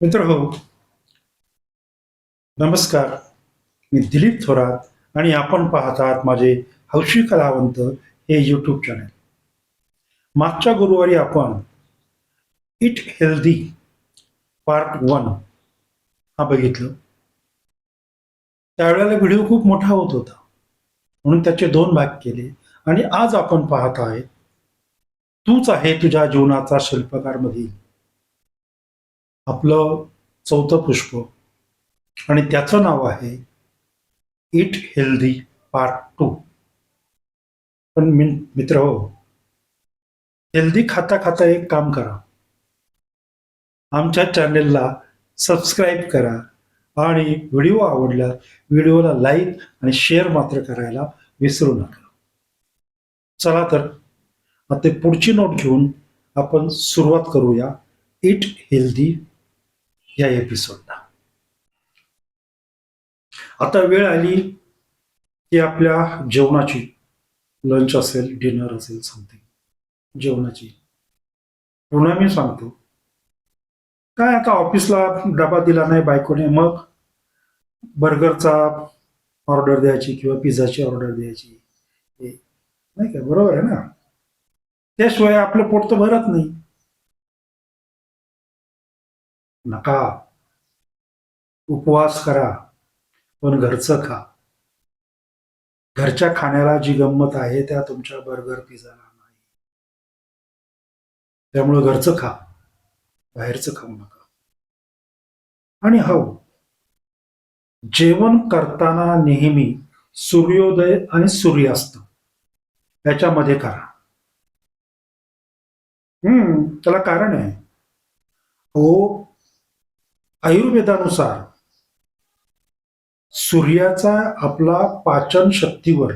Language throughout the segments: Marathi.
मित्र हो. नमस्कार. मी दिलीप थोरात आणि आपण पाहत आहात माझे हौशी कलावंत हे यूट्यूब चॅनल मागच्या गुरुवारी आपण इट हेल्दी पार्ट वन हा बघितलं. त्यावेळेला व्हिडिओ खूप मोठा होत होता. म्हणून त्याचे दोन भाग केले. आणि आज आपण पाहत आहे तूच आहे तुझ्या जीवनाचा शिल्पकार मधील आपलं चौथं पुष्प. आणि त्याचं नाव आहे इट हेल्दी पार्ट टू पण मी मित्र हो हेल्दी खाता खाता एक काम करा. आमच्या चॅनेलला सबस्क्राईब करा आणि व्हिडिओ आवडला व्हिडिओला लाईक आणि शेअर मात्र करायला विसरू नका. चला तर आता ते पुढची नोट घेऊन आपण सुरुवात करूया. इट हेल्दी या एपिसोडला. आता वेळ आली की आपल्या जेवणाची. लंच असेल डिनर असेल समथिंग जेवणाची. पुन्हा मी सांगतो. काय आता ऑफिसला डबा दिला नाही बायकोने मग बर्गरचा ऑर्डर द्यायची किंवा पिझ्झाची ऑर्डर द्यायची. हे नाही का? बरोबर आहे ना? त्याशिवाय आपलं पोट तर भरत नाही. नका. उपवास करा पण घरचं खा. घरच्या खाण्याला जी गंमत आहे त्या तुमच्या बर्गर पिझाला नाही. त्यामुळं घरचं खा. बाहेरचं खाऊ नका. आणि हो जेवण करताना नेहमी सूर्योदय आणि सूर्यास्त याच्यामध्ये करा. हम्म त्याला कारण आहे. हो आयुर्वेदानुसार सूर्याचा आपला पाचन शक्तीवर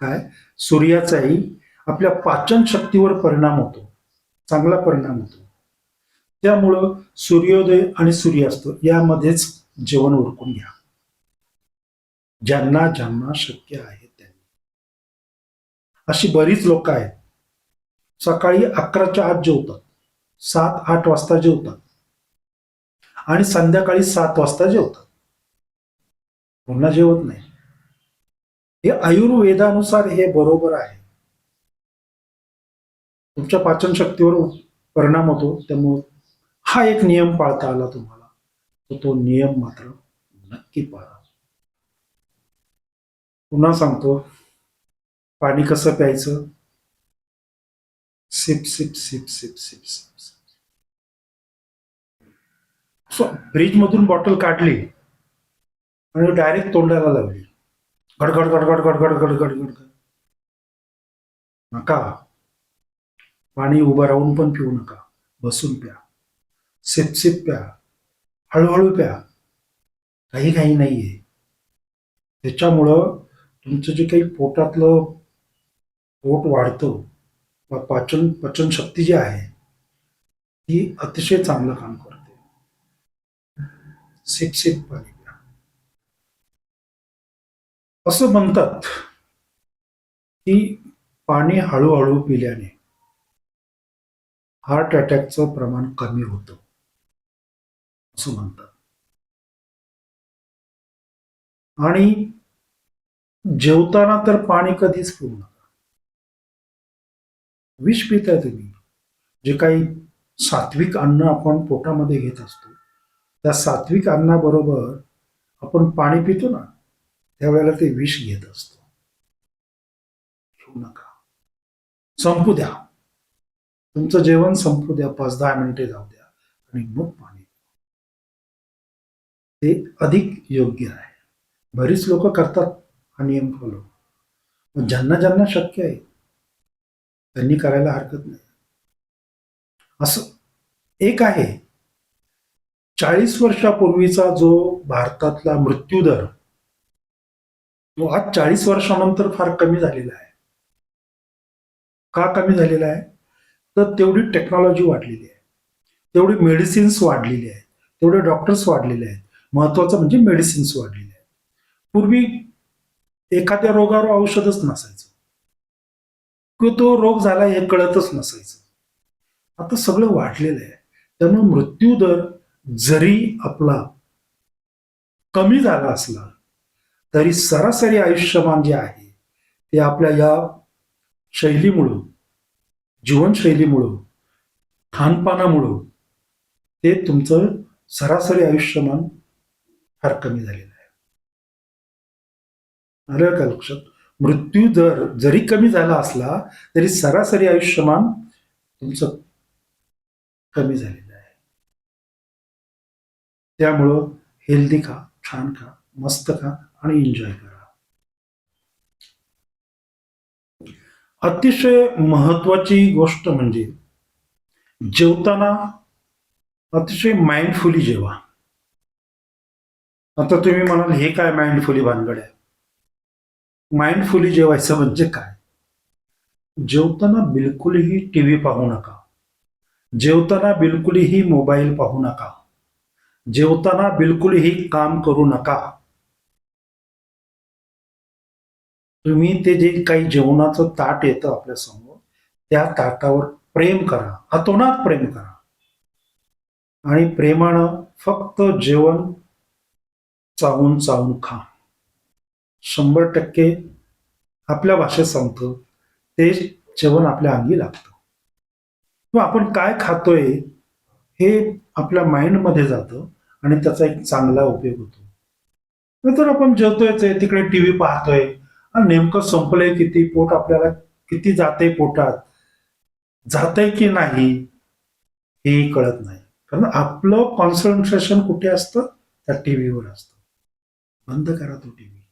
काय? सूर्याचाही आपल्या पाचन शक्तीवर परिणाम होतो चांगला परिणाम होतो. त्यामुळं सूर्योदय आणि सूर्यास्त यामध्येच जेवण उरकून घ्या. ज्यांना ज्यांना शक्य आहे त्यांनी. अशी बरीच लोक आहेत. सकाळी अकराच्या आत जेवतात सात आठ वाजता जेवतात. आणि संध्याकाळी सात वाजता जेवतात. पुन्हा जेवत नाही. हे आयुर्वेदानुसार हे बरोबर आहे. तुमच्या पाचन शक्तीवर परिणाम होतो त्यामुळे हा एक नियम पाळता आला तुम्हाला. तर तो नियम मात्र नक्की पाळा. पुन्हा सांगतो पाणी कसं प्यायचं? Sip sip sip sip sip sip. Fridge मधून बॉटल काढली आणि डायरेक्ट तोंडाला लावली. गडगड गडगड गडगड गडगड गडगड नका. पाणी उभं राहून पण पिऊ नका. बसून प्या. सिपसिप प्या. हळूहळू प्या. काही काही नाहीये. त्याच्यामुळं तुमचं जे काही पोटातलं पोट वाढतं पाचन पचनशक्ती जी आहे ती अतिशय चांगलं काम करते सिप पाणी प्या असं म्हणतात की पाणी हळूहळू पिल्याने हार्ट अटॅकचं प्रमाण कमी होतं. असं म्हणतात. आणि जेवताना तर पाणी कधीच पिऊ नका. विष पिताय तुम्ही. जे काही सात्विक अन्न आपण पोटामध्ये घेत असतो त्या सात्विक अन्नाबरोबर आपण पाणी पितो ना त्यावेळेला ते विष घेत असतो. घेऊ नका. संपू द्या. तुमचं जेवण संपू द्या. पाच दहा मिनिटे जाऊ द्या. आणि मग पाणी ते अधिक योग्य आहे. बरीच लोक करतात हा नियम फॉलो. मग ज्यांना ज्यांना शक्य आहे त्यांनी करायला हरकत नाही. असं एक आहे. चाळीस वर्षापूर्वीचा जो भारतातला मृत्यूदर तो आज चाळीस वर्षानंतर फार कमी झालेला आहे. का कमी झालेला आहे? तर तेवढी टेक्नॉलॉजी वाढलेली आहे. तेवढी मेडिसिन्स वाढलेली आहेत. तेवढे डॉक्टर्स वाढलेले आहेत. महत्वाचं म्हणजे मेडिसिन्स वाढलेले आहेत. पूर्वी एखाद्या रोगावर औषधच नसायचं. किंवा तो रोग झाला हे कळतच नसायचं. आता सगळं वाढलेलं आहे. त्यामुळे मृत्यू दर जरी आपला कमी झाला असला तरी सरासरी आयुष्यमान जे आहे ते आपल्या या शैलीमुळं जीवनशैलीमुळं खानपानामुळं ते तुमचं सरासरी आयुष्यमान फार कमी झालेलं आहे. आलं का लक्षात? मृत्यू दर जरी कमी झाला असला तरी सरासरी आयुष्यमान तुमचं कमी झालेलं त्यामुळं हेल्दी खा छान खा मस्त खा आणि एन्जॉय करा. अतिशय महत्वाची गोष्ट म्हणजे जेवताना अतिशय माइंडफुली जेवा. आता तुम्ही म्हणाल हे काय माइंडफुली भानगड आहे? माइंडफुली जेवायचं म्हणजे काय? जेवताना बिलकुलही टी व्ही पाहू नका. जेवताना बिलकुलही मोबाईल पाहू नका. जेवताना बिलकुलही काम करू नका. तुम्ही ते जे काही जेवणाचं ताट येतं आपल्यासमोर त्या ताटावर प्रेम करा. अतोनात प्रेम करा. आणि प्रेमानं फक्त जेवण चावून चावून खा. शंभर टक्के आपल्या भाषेत सांगतो ते जेवण आपल्या अंगी लागतं. मग आपण काय खातोय हे आपल्या माइंडमध्ये जातं आणि त्याचा एक चांगला उपयोग होतो. नंतर आपण जेवतोयच आहे तिकडे टी व्ही पाहतोय. आणि नेमकं संपलंय किती पोट आपल्याला किती जाते पोटात जातंय की नाही हेही कळत नाही. कारण आपलं कॉन्सन्ट्रेशन कुठे असतं? त्या टी व्हीवर असतं. बंद करा तो टी व्ही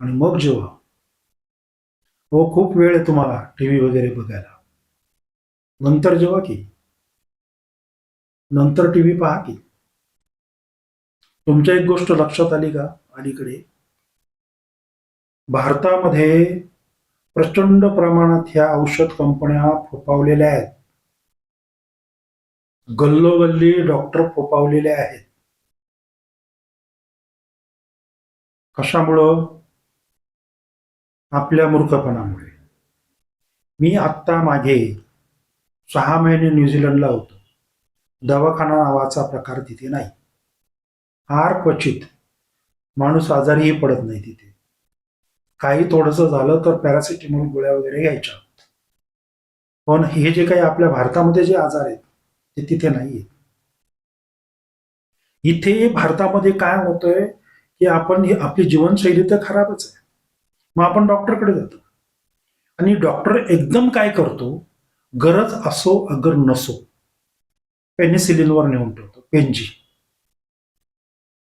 आणि मग जेव्हा हो खूप वेळ आहे तुम्हाला टी व्ही वगैरे बघायला. नंतर जेव्हा की. नंतर टी व्ही पहा की. तुमच्या एक गोष्ट लक्षात आली का? अलीकडे. भारतामध्ये प्रचंड प्रमाणात ह्या औषध कंपन्या फोपावलेल्या आहेत. गल्लोगल्ली डॉक्टर फोपावलेले आहेत. कशामुळं? आपल्या मूर्खपणामुळे. मी आत्ता मागे सहा महिने न्यूझीलंडला होतो. दवाखाना नावाचा प्रकार तिथे नाही. फार क्वचित माणूस आजारीही पडत नाही तिथे. काही थोडंसं झालं तर पॅरासिटेमॉल गोळ्या वगैरे घ्यायच्या. पण हे जे काही आपल्या भारतामध्ये जे आजार आहेत ते तिथे नाही आहेत इथे भारतामध्ये काय होतंय की आपण ही आपली जीवनशैली तर खराबच आहे. मग आपण डॉक्टरकडे जातो. आणि डॉक्टर एकदम काय करतो गरज असो अगर नसो पेनिसिलिनवर नेऊन ठेवतो पेनजी.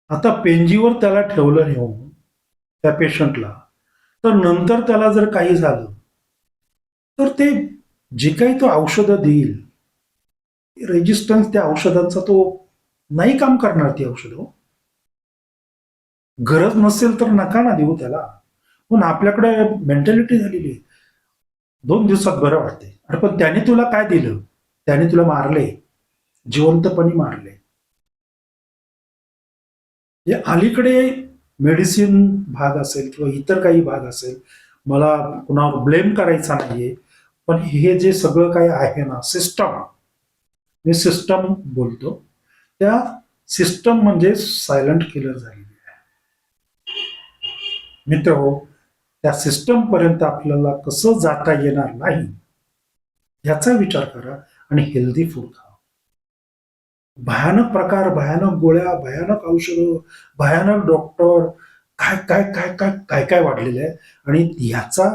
आता पेनजीवर त्याला ठेवलं नेऊन त्या पेशंटला तर नंतर त्याला जर काही झालं तर ते जे काही तो औषधं देईल रेजिस्टन्स त्या औषधांचा तो नाही काम करणार ती औषधं हो. गरज नसेल तर नका ना देऊ त्याला. पण आपल्याकडे मेंटॅलिटी झालेली आहे. दोन दिवसात बरं वाटते अरे पण त्याने तुला काय दिलं? त्याने तुला मारले. जिवंतपणे मारले. हे अलीकडे मेडिसिन भाग असेल किंवा इतर काही भाग असेल मला कुणावर ब्लेम करायचा नाहीये. पण हे जे सगळं काही आहे ना सिस्टम मी सिस्टम बोलतो. त्या सिस्टम म्हणजे सायलंट किलर झालेली आहे. मित्र हो त्या सिस्टम पर्यंत आपल्याला कसं जाता येणार नाही याचा विचार करा आणि हेल्दी फूड खा. भयानक प्रकार भयानक गोळ्या भयानक औषधं भयानक डॉक्टर काय काय काय काय काय काय वाढलेलं आहे? आणि ह्याचा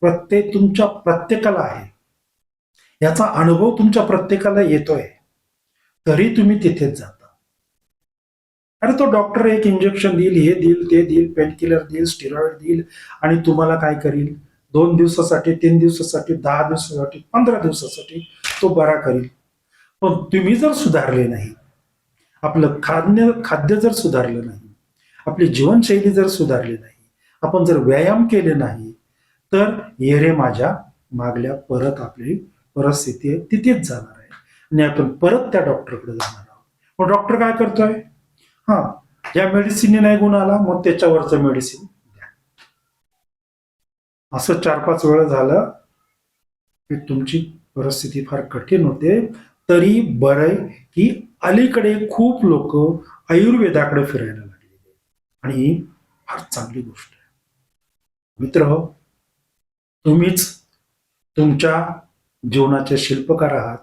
प्रत्येक तुमच्या प्रत्येकाला आहे. याचा अनुभव तुमच्या प्रत्येकाला येतोय. तरी तुम्ही तिथेच जाता. अरे तो डॉक्टर एक इंजेक्शन देईल हे देईल ते देईल पेन किलर देईल स्टिरॉइड देईल आणि तुम्हाला काय करील? दोन दिवसासाठी तीन दिवसासाठी दहा दिवसासाठी पंधरा दिवसासाठी तो बरा करील. पण तुम्ही जर सुधारले नाही आपलं खाद्य खाद्य जर सुधारलं नाही आपली जीवनशैली जर सुधारली नाही आपण जर व्यायाम केले नाही तर येरे माझ्या मागल्या परत आपली परिस्थिती आहे तिथेच जाणार आहे. आणि आपण परत त्या डॉक्टरकडे जाणार आहोत. मग डॉक्टर काय करतोय? हा या मेडिसिनने नाही गुण आला मग त्याच्यावरचं मेडिसिन द्या. असं चार पाच वेळा झालं की तुमची परिस्थिती फार कठीण होते. तरी बरं आहे की अलीकडे खूप लोक आयुर्वेदाकडे फिरायला लागलेले आणि ही फार चांगली गोष्ट आहे. मित्र तुम्हीच तुमच्या जीवनाचे शिल्पकार आहात.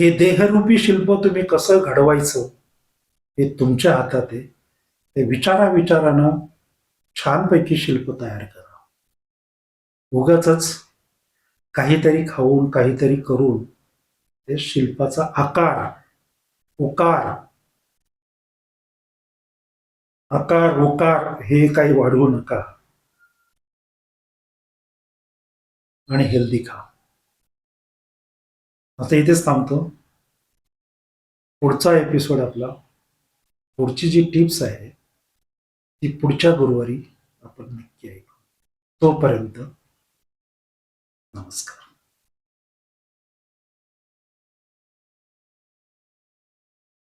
हे देहरूपी शिल्प तुम्ही कसं घडवायचं हे तुमच्या हातात आहे. ते विचारा विचारानं छानपैकी शिल्प तयार करा. उगाच काहीतरी खाऊन काहीतरी करून ते शिल्पाचा आकार उकार. आकार उकार हे काही वाढवू नका. आणि हेल्दी खा. आता इथेच थांबतो. पुढचा एपिसोड आपला पुढची जी टिप्स आहे ती पुढच्या गुरुवारी आपण नक्की ऐकू. तोपर्यंत नमस्कार.